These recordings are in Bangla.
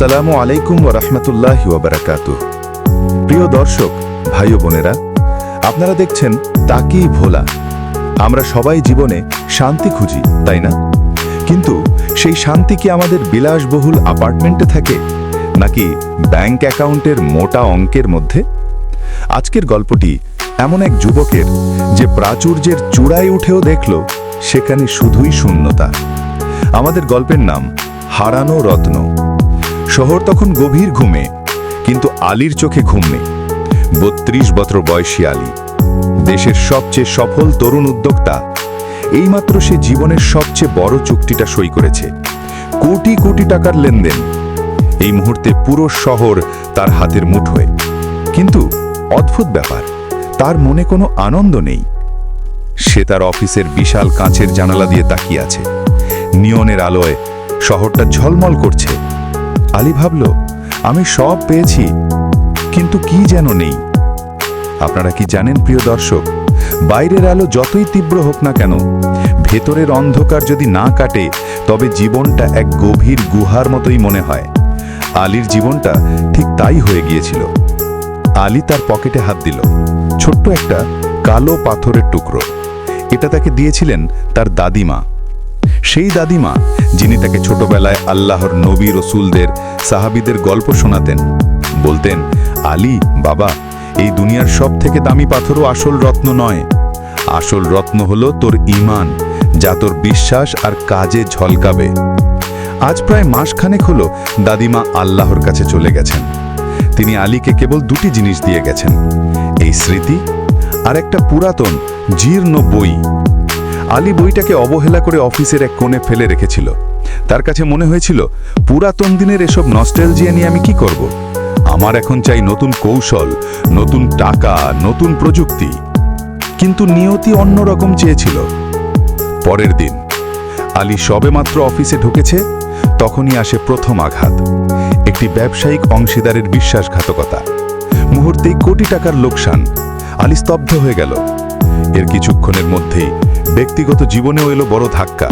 আসসালামু আলাইকুম ওরহমতুল্লাহ ওবরাকাত প্রিয় দর্শক, ভাই বোনেরা, আপনারা দেখছেন তাকি ভোলা। আমরা সবাই জীবনে শান্তি খুঁজি, তাই না? কিন্তু সেই শান্তি কি আমাদের বিলাসবহুল অ্যাপার্টমেন্টে থাকে, নাকি ব্যাংক অ্যাকাউন্টের মোটা অঙ্কের মধ্যে? আজকের গল্পটি এমন এক যুবকের যে প্রাচুর্যের চূড়ায় উঠেও দেখল, সেখানে শুধুই শূন্যতা। আমাদের গল্পের নাম, হারানো রত্ন। শহর তখন গভীর ঘুমে, কিন্তু আলীর চোখে ঘুম নেই। বত্রিশ বছর বয়সী আলী, দেশের সবচেয়ে সফল তরুণ উদ্যোক্তা, এইমাত্র সে জীবনের সবচেয়ে বড় চুক্তিটা সই করেছে। কোটি কোটি টাকার লেনদেন, এই মুহূর্তে পুরো শহর তার হাতের মুঠোয় কিন্তু অদ্ভুত ব্যাপার, তার মনে কোনো আনন্দ নেই। সে তার অফিসের বিশাল কাঁচের জানালা দিয়ে তাকিয়ে আছে। নিয়নের আলোয় শহরটা ঝলমল করছে। আলী ভাবল, আমি সব পেয়েছি, কিন্তু কি যেন নেই? আপনারা কি জানেন, প্রিয় দর্শক, বাইরের আলো যতই তীব্র হোক না কেন, ভেতরের অন্ধকার যদি না কাটে, তবে জীবনটা এক গভীর গুহার মতোই মনে হয়। আলীর জীবনটা ঠিক তাই হয়ে গিয়েছিল। আলী তার পকেটে হাত দিল, ছোট্ট একটা কালো পাথরের টুকরো। এটা তাকে দিয়েছিলেন তার দাদিমা। সেই দাদিমা, যিনি তাকে ছোটবেলায় আল্লাহর নবী রসুলদের সাহাবিদের গল্প শোনাতেন। বলতেন, আলী, বাবা, এই দুনিয়ার সব থেকে দামি পাথরও আসল রত্ন নয়। আসল রত্ন হলো তোর ইমান যা তোর বিশ্বাস আর কাজে ঝলকাবে। আজ প্রায় মাসখানেক হলো দাদিমা আল্লাহর কাছে চলে গেছেন। তিনি আলীকে কেবল দুটি জিনিস দিয়ে গেছেন, এই স্মৃতি আর একটা পুরাতন, জীর্ণ বই। আলী বইটাকে অবহেলা করে অফিসের এক কোণে ফেলে রেখেছিল। তার কাছে মনে হয়েছিল, পুরাতন দিনের এসব নস্টেলজিয়া নিয়ে আমি কি করব? আমার এখন চাই নতুন কৌশল, নতুন টাকা, নতুন প্রযুক্তি। কিন্তু নিয়তি অন্যরকম চেয়েছিল। পরের দিন, আলী সবেমাত্র অফিসে ঢুকেছে, তখনই আসে প্রথম আঘাত, একটি ব্যবসায়িক অংশীদারের বিশ্বাসঘাতকতা। মুহূর্তেই কোটি টাকার লোকসান। আলী স্তব্ধ হয়ে গেল। এর কিছুক্ষণের মধ্যেই ব্যক্তিগত জীবনেও এলো বড় ধাক্কা।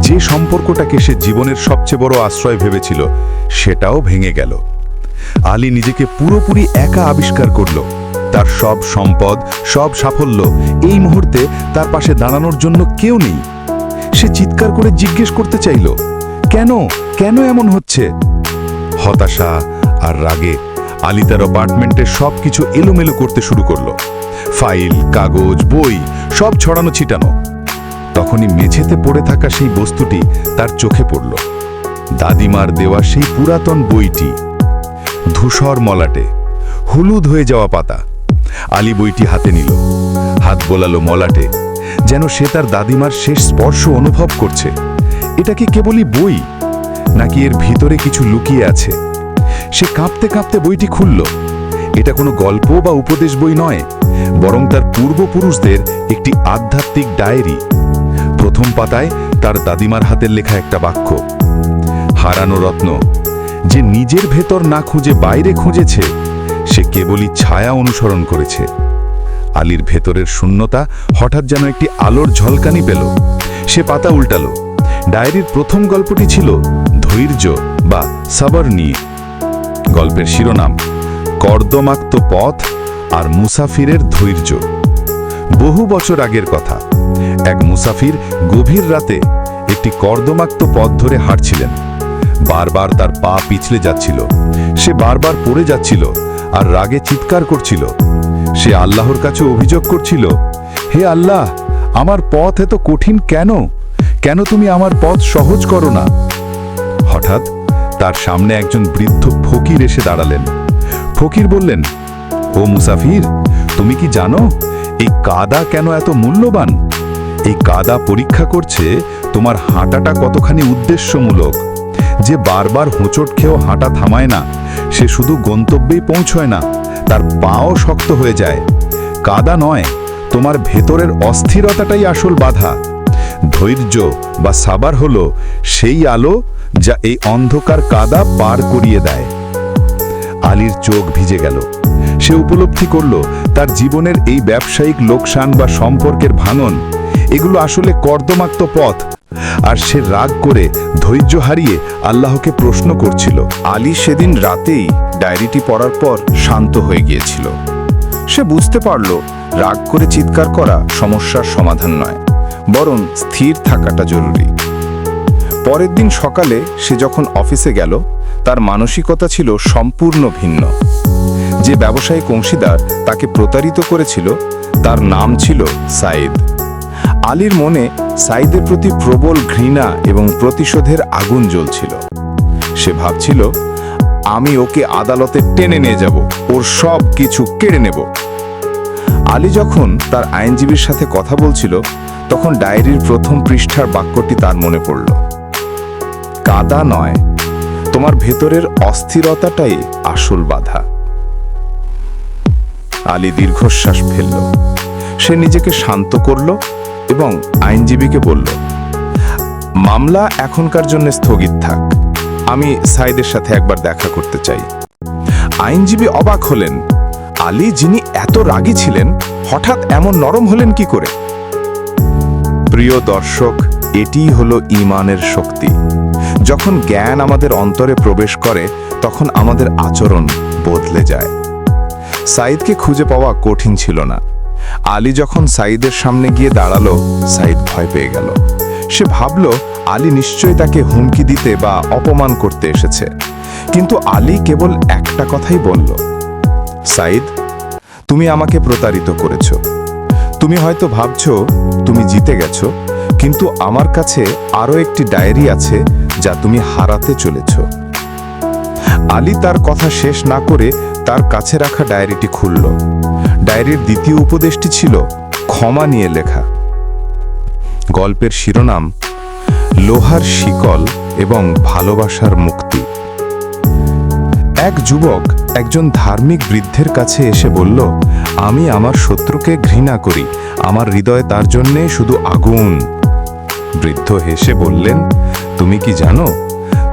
যে সম্পর্কটাকে সে জীবনের সবচেয়ে বড় আশ্রয় ভেবেছিল, সেটাও ভেঙে গেল। আলী নিজেকে পুরোপুরি একা আবিষ্কার করল। তার সব সম্পদ, সব সাফল্য এই মুহূর্তে তার পাশে দাঁড়ানোর জন্য কেউ নেই। সে চিৎকার করে জিজ্ঞেস করতে চাইল, কেন? কেন এমন হচ্ছে? হতাশা আর রাগে আলী তার অ্যাপার্টমেন্টের সব কিছু এলোমেলো করতে শুরু করল। ফাইল, কাগজ, বই সব ছড়ানো ছিটানো। তখনই মেঝেতে পড়ে থাকা সেই বস্তুটি তার চোখে পড়ল। দাদিমার দেওয়া সেই পুরাতন বইটি। ধূসর মলাটে, হলুদ হয়ে যাওয়া পাতা। আলী বইটি হাতে নিল। হাত বোলালো মলাটে, যেন সে তার দাদিমার শেষ স্পর্শ অনুভব করছে। এটা কি কেবলই বই? নাকি এর ভিতরে কিছু লুকিয়ে আছে? সে কাঁপতে কাঁপতে বইটি খুলল। এটা কোনো গল্প বা উপদেশ বই নয়, বরং তার পূর্বপুরুষদের একটি আধ্যাত্মিক ডায়েরি। প্রথম পাতায় তার দাদিমার হাতের লেখা একটা বাক্য। হারানো রত্ন, যে নিজের ভেতর না খুঁজে বাইরে খুঁজেছে, সে কেবলই ছায়া অনুসরণ করেছে। আলীর ভেতরের শূন্যতা হঠাৎ যেন একটি আলোর ঝলকানি পেল। সে পাতা উল্টালো। ডায়েরির প্রথম গল্পটি ছিল ধৈর্য বা সাবর নিয়ে গল্পের শিরোনাম, কর্দমাক্ত পথ আর মুসাফিরের ধৈর্য। বহু বছর আগের কথা। এক মুসাফির গভীর রাতে একটি কর্দমাক্ত পথ ধরে হাঁটছিলেন। বারবার তার পা পিছলে যাচ্ছিল। সে বারবার পড়ে যাচ্ছিল আর রাগে চিৎকার করছিল। সে আল্লাহর কাছে অভিযোগ করছিল, হে আল্লাহ, আমার পথ এত কঠিন কেন? কেন তুমি আমার পথ সহজ করো না? হঠাৎ তার সামনে একজন বৃদ্ধ ফকির এসে দাঁড়ালেন। ফকির বললেন, ও মুসাফির, তুমি কি জানো, এই কাদা কেন এত মূল্যবান? এই কাদা পরীক্ষা করছে তোমার হাঁটাটা কতখানি উদ্দেশ্যমূলক? যে বারবার হোঁচট খেয়েও হাঁটা থামায় না, সে শুধু গন্তব্যেই পৌঁছয় না, তার পাও শক্ত হয়ে যায়। কাদা নয়, তোমার ভেতরের অস্থিরতাটাই আসল বাধা। ধৈর্য বা সাবার হলো সেই আলো যা এই অন্ধকার কাদা পার করিয়ে দেয়। আলীর চোখ ভিজে গেল। সে উপলব্ধি করল, তার জীবনের এই ব্যবসায়িক লোকসান বা সম্পর্কের ভাঙন এগুলো আসলে কর্দমাক্ত পথ। আর সে রাগ করে ধৈর্য হারিয়ে আল্লাহকে প্রশ্ন করছিল, আলী সেদিন রাতেই ডায়েরিটি পড়ার পর শান্ত হয়ে গিয়েছিল। সে বুঝতে পারল, রাগ করে চিৎকার করা সমস্যার সমাধান নয়, বরং স্থির থাকাটা জরুরি। পরের দিন সকালে সে যখন অফিসে গেল, তার মানসিকতা ছিল সম্পূর্ণ ভিন্ন। যে ব্যবসায়িক অংশীদার তাকে প্রতারিত করেছিল, তার নাম ছিল সাইদ আলীর মনে সাইদের প্রতি প্রবল ঘৃণা এবং প্রতিশোধের আগুন জ্বলছিল। সে ভাবছিল, আমি ওকে আদালতে টেনে নিয়ে যাব, ওর সব কিছু কেড়ে নেব। আলী যখন তার আইনজীবীর সাথে কথা বলছিল, তখন ডায়েরির প্রথম পৃষ্ঠার বাক্যটি তার মনে পড়ল। কাদা নয়, তোমার ভেতরের অস্থিরতাটাই আসল বাধা। আলী দীর্ঘশ্বাস ফেলল। সে নিজেকে শান্ত করল এবং আইনজীবীকে বলল, মামলা এখনকার জন্য স্থগিত থাক। আমি সাইদের সাথে একবার দেখা করতে চাই। আইনজীবী অবাক হলেন, আলী যিনি এত রাগী ছিলেন, হঠাৎ এমন নরম হলেন কি করে? প্রিয় দর্শক, এটিই হলো ইমানের শক্তি। যখন জ্ঞান আমাদের অন্তরে প্রবেশ করে, তখন আমাদের আচরণ বদলে যায়। সাইদকে খুঁজে পাওয়া কঠিন ছিল না। আলী যখন সাইদের সামনে গিয়ে দাঁড়াল সাইদ ভয় পেয়ে গেল। সে ভাবল, আলী নিশ্চয়ই তাকে হুমকি দিতে বা অপমান করতে এসেছে। কিন্তু আলী কেবল একটা কথাই বলল সাইদ তুমি আমাকে প্রতারিত করেছ। তুমি হয়তো ভাবছ, তুমি জিতে গেছ, কিন্তু আমার কাছে আরও একটি ডায়েরি আছে যা তুমি হারাতে চলেছ। আলী তার কথা শেষ না করে তার কাছে রাখা ডায়েরিটি খুলল। ডায়েরির দ্বিতীয় উপদেশটি ছিল ক্ষমা নিয়ে লেখা। গল্পের শিরোনাম, লোহার শিকল এবং ভালোবাসার মুক্তি। এক যুবক একজন ধার্মিক বৃদ্ধের কাছে এসে বলল, আমি আমার শত্রুকে ঘৃণা করি, আমার হৃদয়ে তার জন্যে শুধু আগুন। বৃদ্ধ হেসে বললেন, তুমি কি জানো?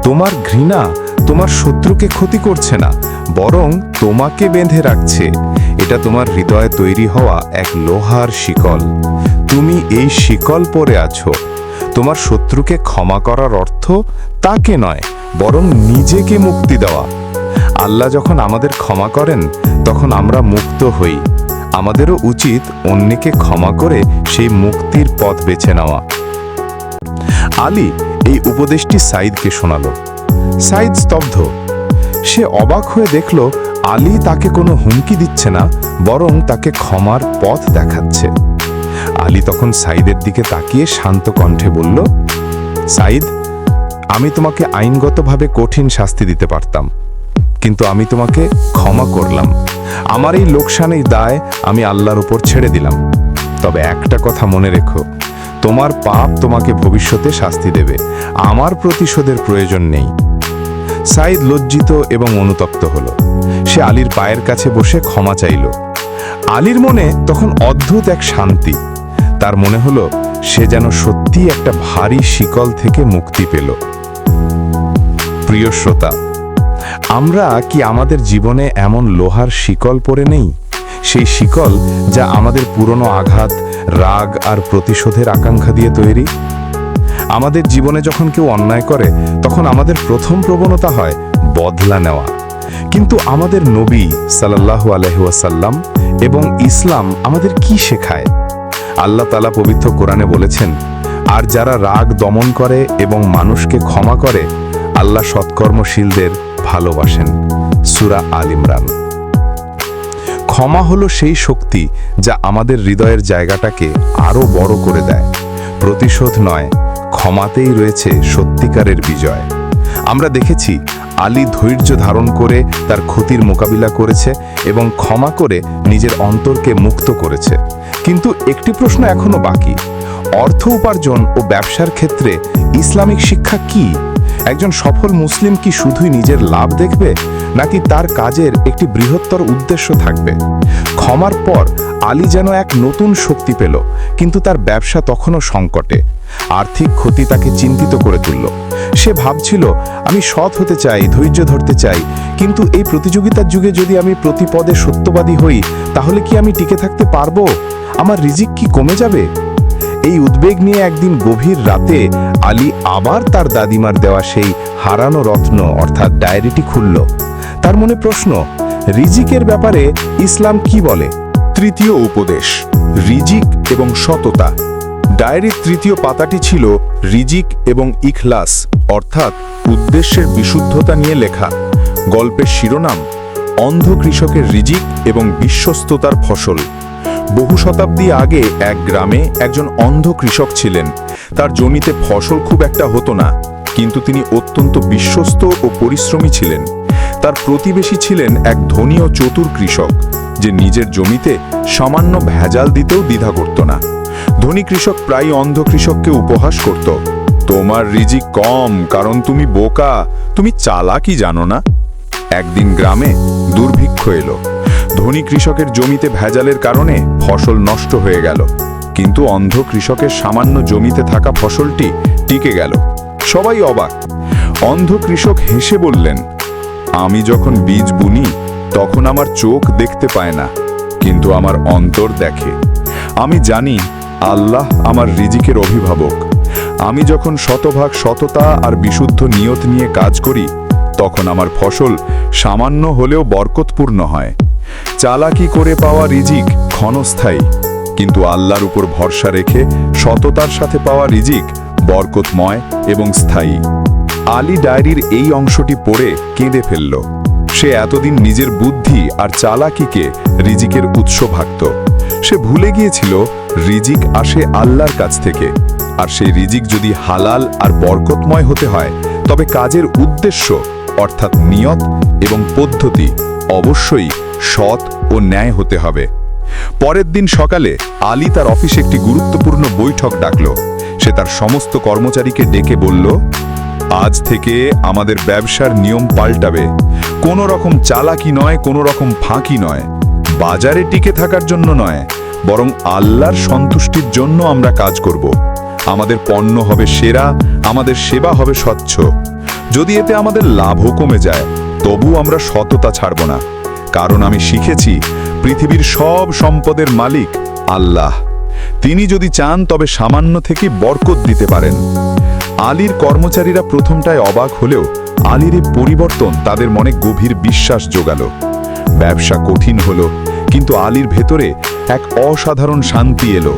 তোমার ঘৃণা তোমার শত্রুকে ক্ষতি করছে না। বরং তোমাকে বেঁধে রাখছে। এটা তোমার হৃদয়ে তৈরি হওয়া এক লোহার শিকল। তুমি এই শিকল পরে আছো। তোমার শত্রুকে ক্ষমা করার অর্থ তাকে নয়, বরং নিজেকে মুক্তি দেওয়া। আল্লাহ যখন আমাদের ক্ষমা করেন, তখন আমরা মুক্ত হই। আমাদেরও উচিত অন্যকে ক্ষমা করে সেই মুক্তির পথ বেছে নেওয়া। আলী এই উপদেশটি সাইদকে শোনালো। সাইদ স্তব্ধ। সে অবাক হয়ে দেখল আলী তাকে কোনো হুমকি দিচ্ছে না, বরং তাকে ক্ষমার পথ দেখাচ্ছে। আলী তখন সাইদের দিকে তাকিয়ে শান্ত কণ্ঠে বলল সাইদ আমি তোমাকে আইনগতভাবে কঠিন শাস্তি দিতে পারতাম, কিন্তু আমি তোমাকে ক্ষমা করলাম। আমার এই লোকসানের দায় আমি আল্লাহর উপর ছেড়ে দিলাম। তবে একটা কথা মনে রেখো, তোমার পাপ তোমাকে ভবিষ্যতে শাস্তি দেবে। আমার প্রতিশোধের প্রয়োজন নেই। সাইদ লজ্জিত এবং অনুতপ্ত হল। সে আলীর পায়ের কাছে বসে ক্ষমা চাইল। আলীর মনে তখন অদ্ভুত এক শান্তি। তার মনে হলো, সে যেন সত্যি একটা ভারী শিকল থেকে মুক্তি পেল। প্রিয় শ্রোতা, আমরা কি আমাদের জীবনে এমন লোহার শিকল পরে নেই? সেই শিকল যা আমাদের পুরনো আঘাত, রাগ আর প্রতিশোধের আকাঙ্ক্ষা দিয়ে তৈরি? আমাদের জীবনে যখন কেউ অন্যায় করে, তখন আমাদের প্রথম প্রবণতা হয় বদলা নেওয়া। কিন্তু আমাদের নবী সাল্লাল্লাহু আলহাসাল্লাম এবং ইসলাম আমাদের কি শেখায়? আল্লাহ তালা পবিত্র কোরআনে বলেছেন, আর যারা রাগ দমন করে এবং মানুষকে ক্ষমা করে, আল্লাহ সৎকর্মশীলদের ভালোবাসেন। সুরা আল ইমরান। ক্ষমা হলো সেই শক্তি যা আমাদের হৃদয়ের জায়গাটাকে আরও বড় করে দেয়। প্রতিশোধ নয় ক্ষমাতেই রয়েছে সত্যিকারের বিজয়। আমরা দেখেছি আলী ধৈর্য ধারণ করে তার ক্ষতির মোকাবিলা করেছে এবং ক্ষমা করে নিজের অন্তরকে মুক্ত করেছে। কিন্তু একটি প্রশ্ন এখনও বাকি। অর্থ উপার্জন ও ব্যবসার ক্ষেত্রে ইসলামিক শিক্ষা কি? একজন সফল মুসলিম কি শুধুই নিজের লাভ দেখবে, নাকি তার কাজের একটি বৃহত্তর উদ্দেশ্য থাকবে? ক্ষমার পর আলী যেন এক নতুন শক্তি পেল, কিন্তু তার ব্যবসা তখনও সংকটে। আর্থিক ক্ষতি তাকে চিন্তিত করে তুলল। সে ভাবছিল, আমি সৎ হতে চাই, ধৈর্য ধরতে চাই, কিন্তু এই প্রতিযোগিতার যুগে যদি আমি প্রতিপদে সত্যবাদী হই, তাহলে কি আমি টিকে থাকতে পারব? আমার রিজিক কি কমে যাবে? এই উদ্বেগ নিয়ে একদিন গভীর রাতে আলী আবার তার দাদিমার দেওয়া সেই হারানো রত্ন, অর্থাৎ ডায়েরিটি খুলল। তার মনে প্রশ্ন, রিজিকের ব্যাপারে ইসলাম কি বলে? তৃতীয় উপদেশ, রিজিক এবং সততা। ডায়েরির তৃতীয় পাতাটি ছিল রিজিক এবং ইখলাস, অর্থাৎ উদ্দেশ্যের বিশুদ্ধতা নিয়ে লেখা। গল্পের শিরোনাম, অন্ধ কৃষকের রিজিক এবং বিশ্বস্ততার ফসল। বহু শতাব্দী আগে এক গ্রামে একজন অন্ধ কৃষক ছিলেন। তার জমিতে ফসল খুব একটা হতো না, কিন্তু তিনি অত্যন্ত বিশ্বস্ত ও পরিশ্রমী ছিলেন। তার প্রতিবেশী ছিলেন এক ধনী ও চতুর কৃষক। যে নিজের জমিতে সামান্য ভেজাল দিতেও দ্বিধা করত না। ধনী কৃষক প্রায় অন্ধ কৃষককে উপহাস করত। তোমার রিজিক কম, কারণ তুমি বোকা। তুমি চালাকি জানো না? একদিন গ্রামে দুর্ভিক্ষ এলো। ধনী কৃষকের জমিতে ভেজালের কারণে ফসল নষ্ট হয়ে গেল। কিন্তু অন্ধ কৃষকের সামান্য জমিতে থাকা ফসলটি টিকে গেল। সবাই অবাক। অন্ধ কৃষক হেসে বললেন, আমি যখন বীজ বুনি তখন আমার চোখ দেখতে পায় না, কিন্তু আমার অন্তর দেখে। আমি জানি আল্লাহ আমার রিজিকের অভিভাবক। আমি যখন শতভাগ সততা আর বিশুদ্ধ নিয়ত নিয়ে কাজ করি, তখন আমার ফসল সামান্য হলেও বরকতপূর্ণ হয়। চালাকি করে পাওয়া রিজিক ক্ষণস্থায়ী, কিন্তু আল্লাহর উপর ভরসা রেখে সততার সাথে পাওয়া রিজিক বরকতময় এবং স্থায়ী। আলী ডায়েরির এই অংশটি পড়ে কেঁদে ফেলল। সে এতদিন নিজের বুদ্ধি আর চালাকিকে রিজিকের উৎস ভাবত সে ভুলে গিয়েছিল, রিজিক আসে আল্লাহর কাছ থেকে। আর সেই রিজিক যদি হালাল আর বরকতময় হতে হয়, তবে কাজের উদ্দেশ্য, অর্থাৎ নিয়ত এবং পদ্ধতি, অবশ্যই সৎ ও ন্যায় হতে হবে। পরের দিন সকালে আলী তার অফিসে একটি গুরুত্বপূর্ণ বৈঠক ডাকল। সে তার সমস্ত কর্মচারীকে ডেকে বলল, আজ থেকে আমাদের ব্যবসার নিয়ম পাল্টাবে। কোনো রকম চালাকি নয় কোনো রকম ফাঁকি নয়। বাজারে টিকে থাকার জন্য নয়, বরং আল্লাহর সন্তুষ্টির জন্য আমরা কাজ করব। আমাদের পণ্য হবে সেরা, আমাদের সেবা হবে স্বচ্ছ। যদি এতে আমাদের লাভও কমে যায়, তবু আমরা সততা ছাড়ব না। কারণ আমি শিখেছি, পৃথিবীর সব সম্পদের মালিক আল্লাহ। তিনি যদি চান, তবে সামান্য থেকে বরকত দিতে পারেন। আলীর কর্মচারীরা প্রথমটায় অবাক হলেও আলীর পরিবর্তন তাদের মনে গভীর বিশ্বাস জোগালো। ব্যবসা কঠিন হলো, কিন্তু আলীর ভেতরে এক অসাধারণ শান্তি এলো।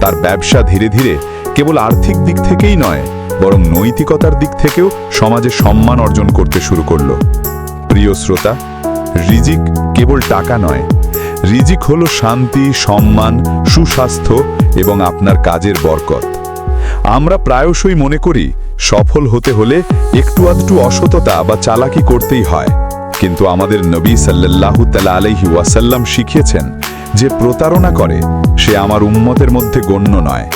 তার ব্যবসা ধীরে ধীরে কেবল আর্থিক দিক থেকেই নয়, বরং নৈতিকতার দিক থেকেও সমাজে সম্মান অর্জন করতে শুরু করল। প্রিয় শ্রোতা, রিজিক কেবল টাকা নয়। রিজিক হলো শান্তি, সম্মান, সুস্বাস্থ্য এবং আপনার কাজের বরকত। আমরা প্রায়শই মনে করি, সফল হতে হলে একটু আধটু অসততা বা চালাকি করতেই হয়। কিন্তু আমাদের নবী সাল্লাল্লাহু তালা আলাইহি ওয়াসাল্লাম শিখিয়েছেন যে প্রতারণা করে, সে আমার উম্মতের মধ্যে গণ্য নয়।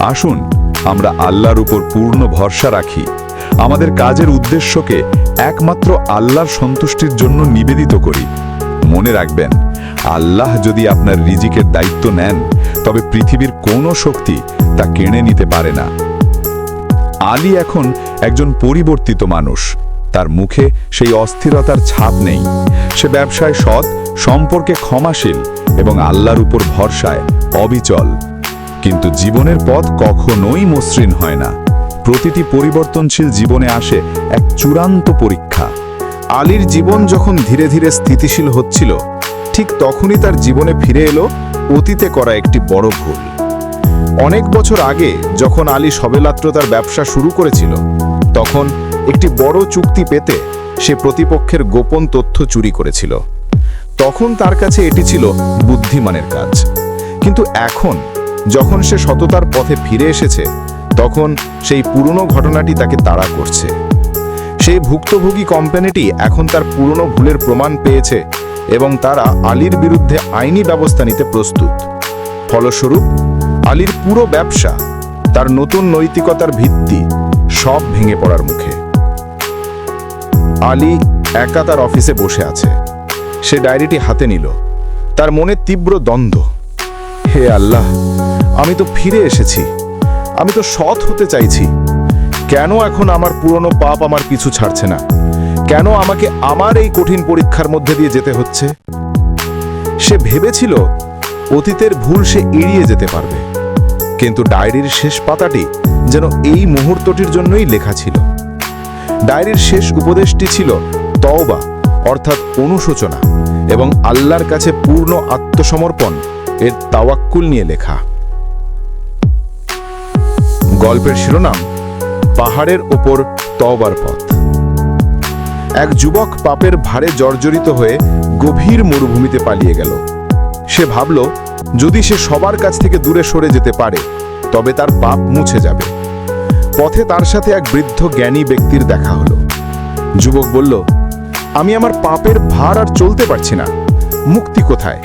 আসুন, আমরা আল্লাহর উপর পূর্ণ ভরসা রাখি। আমাদের কাজের উদ্দেশ্যকে একমাত্র আল্লাহর সন্তুষ্টির জন্য নিবেদিত করি। মনে রাখবেন, আল্লাহ যদি আপনার রিজিকের দায়িত্ব নেন, তবে পৃথিবীর কোনো শক্তি তা কেড়ে নিতে পারে না। আলী এখন একজন পরিবর্তিত মানুষ। তার মুখে সেই অস্থিরতার ছাপ নেই। সে ব্যবসায় সৎ, সম্পর্কে ক্ষমাশীল এবং আল্লাহর উপর ভরসায় অবিচল। কিন্তু জীবনের পথ কখনোই মসৃণ হয় না। প্রতিটি পরিবর্তনশীল জীবনে আসে এক চূড়ান্ত পরীক্ষা। আলীর জীবন যখন ধীরে ধীরে স্থিতিশীল হচ্ছিল, ঠিক তখনই তার জীবনে ফিরে এলো অতীতে করা একটি বড় ভুল। অনেক বছর আগে যখন আলী সবেলাত্র তার ব্যবসা শুরু করেছিল, তখন একটি বড় চুক্তি পেতে সে প্রতিপক্ষের গোপন তথ্য চুরি করেছিল। তখন তার কাছে এটি ছিল বুদ্ধিমানের কাজ। কিন্তু এখন, যখন সে সততার পথে ফিরে এসেছে, তখন সেই পুরনো ঘটনাটি তাকে তাড়া করছে। সেই ভুক্তভোগী কোম্পানিটি এখন তার পুরনো ভুলের প্রমাণ পেয়েছে এবং তারা আলীর বিরুদ্ধে আইনি ব্যবস্থা নিতে প্রস্তুত। ফলস্বরূপ আলীর পুরো ব্যবসা, তার নতুন নৈতিকতার ভিত্তি সব ভেঙে পড়ার মুখে। আলী একা তার অফিসে বসে আছে। সে ডায়েরিটি হাতে নিল। তার মনে তীব্র দ্বন্দ্ব। হে আল্লাহ, আমি তো ফিরে এসেছি। আমি তো সৎ হতে চাইছি। কেন এখন আমার পুরনো পাপ আমার পিছু ছাড়ছে না? কেন আমাকে আমার এই কঠিন পরীক্ষার মধ্যে দিয়ে যেতে হচ্ছে? সে ভেবেছিল অতীতের ভুল সে এড়িয়ে যেতে পারবে। কিন্তু ডায়েরির শেষ পাতাটি যেন এই মুহূর্তটির জন্যই লেখা ছিল। ডায়েরির শেষ উপদেশটি ছিল তওবা, অর্থাৎ অনুশোচনা, এবং আল্লাহর কাছে পূর্ণ আত্মসমর্পণ এর তাওয়াক্কুল নিয়ে লেখা। গল্পের শিরোনাম, পাহাড়ের ওপর তওবার পথ। এক যুবক পাপের ভারে জর্জরিত হয়ে গভীর মরুভূমিতে পালিয়ে গেল। সে ভাবল যদি সে সবার কাছ থেকে দূরে সরে যেতে পারে, তবে তার পাপ মুছে যাবে। পথে তার সাথে এক বৃদ্ধ জ্ঞানী ব্যক্তির দেখা হলো। যুবক বলল, আমি আমার পাপের ভার আর চলতে পারছি না। মুক্তি কোথায়?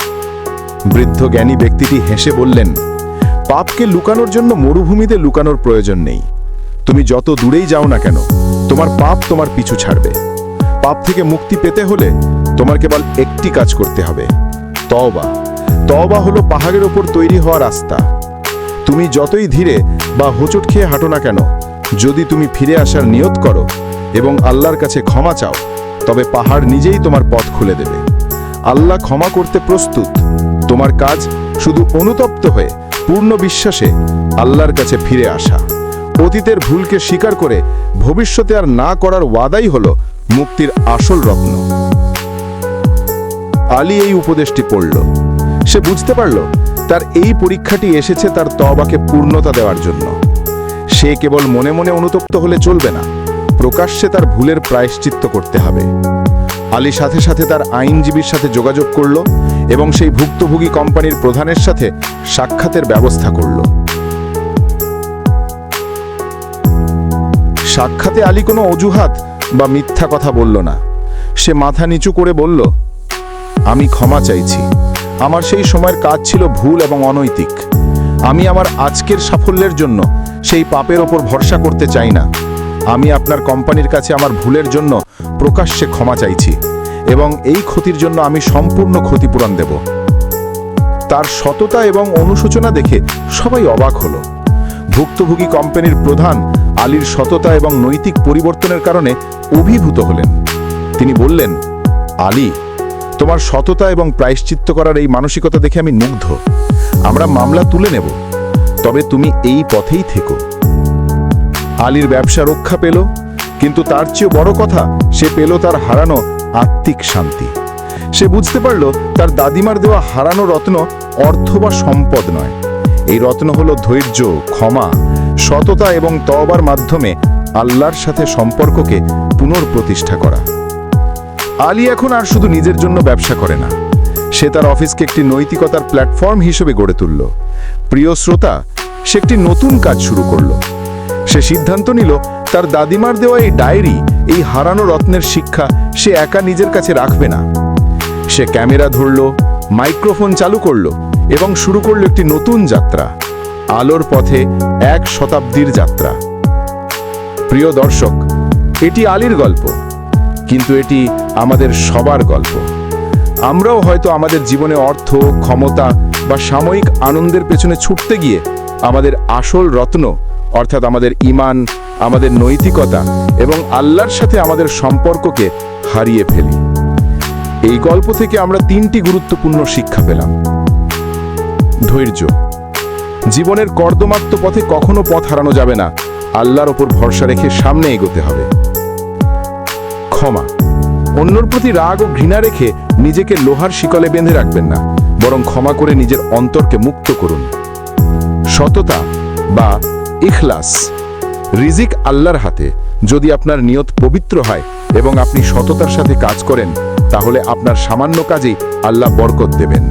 বৃদ্ধ জ্ঞানী ব্যক্তিটি হেসে বললেন, পাপকে লুকানোর জন্য মরুভূমিতে লুকানোর প্রয়োজন নেই। তুমি যত দূরেই যাও না কেন, তোমার পাপ তোমার পিছু ছাড়বে। পাপ থেকে মুক্তি পেতে হলে তোমার কেবল একটি কাজ করতে হবে, তওবা। তওবা হলো পাহাড়ের ওপর তৈরি হওয়া রাস্তা। তুমি যতই ধীরে বা হোঁচট খেয়ে হাঁটো না কেন, যদি তুমি ফিরে আসার নিয়ত করো এবং আল্লাহর কাছে ক্ষমা চাও, তবে পাহাড় নিজেই তোমার পথ খুলে দেবে। আল্লাহ ক্ষমা করতে প্রস্তুত। তোমার কাজ শুধু অনুতপ্ত হয়ে, পূর্ণ বিশ্বাসে আল্লাহর কাছে ফিরে আসা। অতীতের ভুলকে স্বীকার করে ভবিষ্যতে আর না করার ওয়াদাই হলো মুক্তির আসল রত্ন। আলী এই উপদেশটি পড়ল। সে বুঝতে পারল তার এই পরীক্ষাটি এসেছে তার তবাকে পূর্ণতা দেওয়ার জন্য। সে কেবল মনে মনে অনুতপ্ত হলে চলবে না, প্রকাশ্যে তার ভুলের প্রায়শ্চিত্ত করতে হবে। আলী সাথে সাথে তার আইনজীবীর সাথে যোগাযোগ করল এবং সেই ভুক্তভোগী কোম্পানির প্রধানের সাথে সাক্ষাতের ব্যবস্থা করল। সাক্ষাতে আলী কোনো অজুহাত বা মিথ্যা কথা বলল না। সে মাথা নিচু করে বলল, আমি ক্ষমা চাইছি। আমার সেই সময়ের কাজ ছিল ভুল এবং অনৈতিক। আমি আমার আজকের সাফল্যের জন্য সেই পাপের ওপর ভরসা করতে চাই না। আমি আপনার কোম্পানির কাছে আমার ভুলের জন্য প্রকাশ্যে ক্ষমা চাইছি এবং এই ক্ষতির জন্য আমি সম্পূর্ণ ক্ষতিপূরণ দেব। তার সততা এবং অনুশোচনা দেখে সবাই অবাক হলো। ভুক্তভোগী কোম্পানির প্রধান আলীর সততা এবং নৈতিক পরিবর্তনের কারণে অভিভূত হলেন। তিনি বললেন, আলী তোমার সততা এবং প্রায়শ্চিত্ত করার এই মানসিকতা দেখে আমি মুগ্ধ। আমরা মামলা তুলে নেব, তবে তুমি এই পথেই থেকো। আলীর ব্যবসা রক্ষা পেল, কিন্তু তার চেয়ে বড় কথা, সে পেল তার হারানো আত্মিক শান্তি। সে বুঝতে পারল, তার দাদিমার দেওয়া হারানো রত্ন অর্থ বা সম্পদ নয়। এই রত্ন হলো ধৈর্য, ক্ষমা, সততা এবং তওবার মাধ্যমে আল্লাহর সাথে সম্পর্ককে পুনর্প্রতিষ্ঠা করা। আলী এখন আর শুধু নিজের জন্য ব্যবসা করে না। সে তার অফিসকে একটি নৈতিকতার প্ল্যাটফর্ম হিসেবে গড়ে তুলল। প্রিয় শ্রোতা, সে একটি নতুন কাজ শুরু করল। সে সিদ্ধান্ত নিল, তার দাদিমার দেওয়া এই ডায়েরি, এই হারানো রত্নের শিক্ষা সে একা নিজের কাছে রাখবে না। সে ক্যামেরা ধরল, মাইক্রোফোন চালু করল এবং শুরু করল একটি নতুন যাত্রা, আলোর পথে এক শতাব্দীর যাত্রা। প্রিয় দর্শক, এটি আলীর গল্প, কিন্তু এটি আমাদের সবার গল্প। আমরাও হয়তো আমাদের জীবনে অর্থ, ক্ষমতা বা সাময়িক আনন্দের পেছনে ছুটতে গিয়ে আমাদের আসল রত্ন, অর্থাৎ আমাদের ইমান, আমাদের নৈতিকতা এবং আল্লাহর সাথে আমাদের সম্পর্ককে হারিয়ে ফেলি। এই গল্প থেকে আমরা তিনটি গুরুত্বপূর্ণ শিক্ষা পেলাম। ধৈর্য। জীবনের কর্দমাক্ত পথে কখনো পথ হারানো যাবে না। আল্লাহর ওপর ভরসা রেখে সামনে এগোতে হবে। ক্ষমা। অন্যর প্রতি রাগ ও ঘৃণা রেখে নিজেকে লোহার শিকলে বেঁধে রাখবেন না, বরং ক্ষমা করে নিজের অন্তরকে মুক্ত করুন। সততা বা ইখলাস। রিজিক আল্লাহর হাতে। যদি আপনার নিয়ত পবিত্র হয় এবং আপনি সততার সাথে কাজ করেন, তাহলে আপনার সামান্য কাজেই আল্লাহ বরকত দেবেন।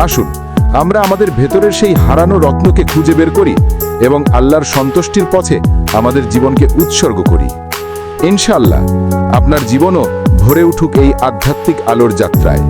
আসুন, আমরা আমাদের ভেতরের সেই হারানো রত্নকে খুঁজে বের করি এবং আল্লাহর সন্তুষ্টির পথে আমাদের জীবনকে উৎসর্গ করি। ইনশাআল্লাহ, আপনার জীবনও ভরে উঠুক এই আধ্যাত্মিক আলোর যাত্রায়।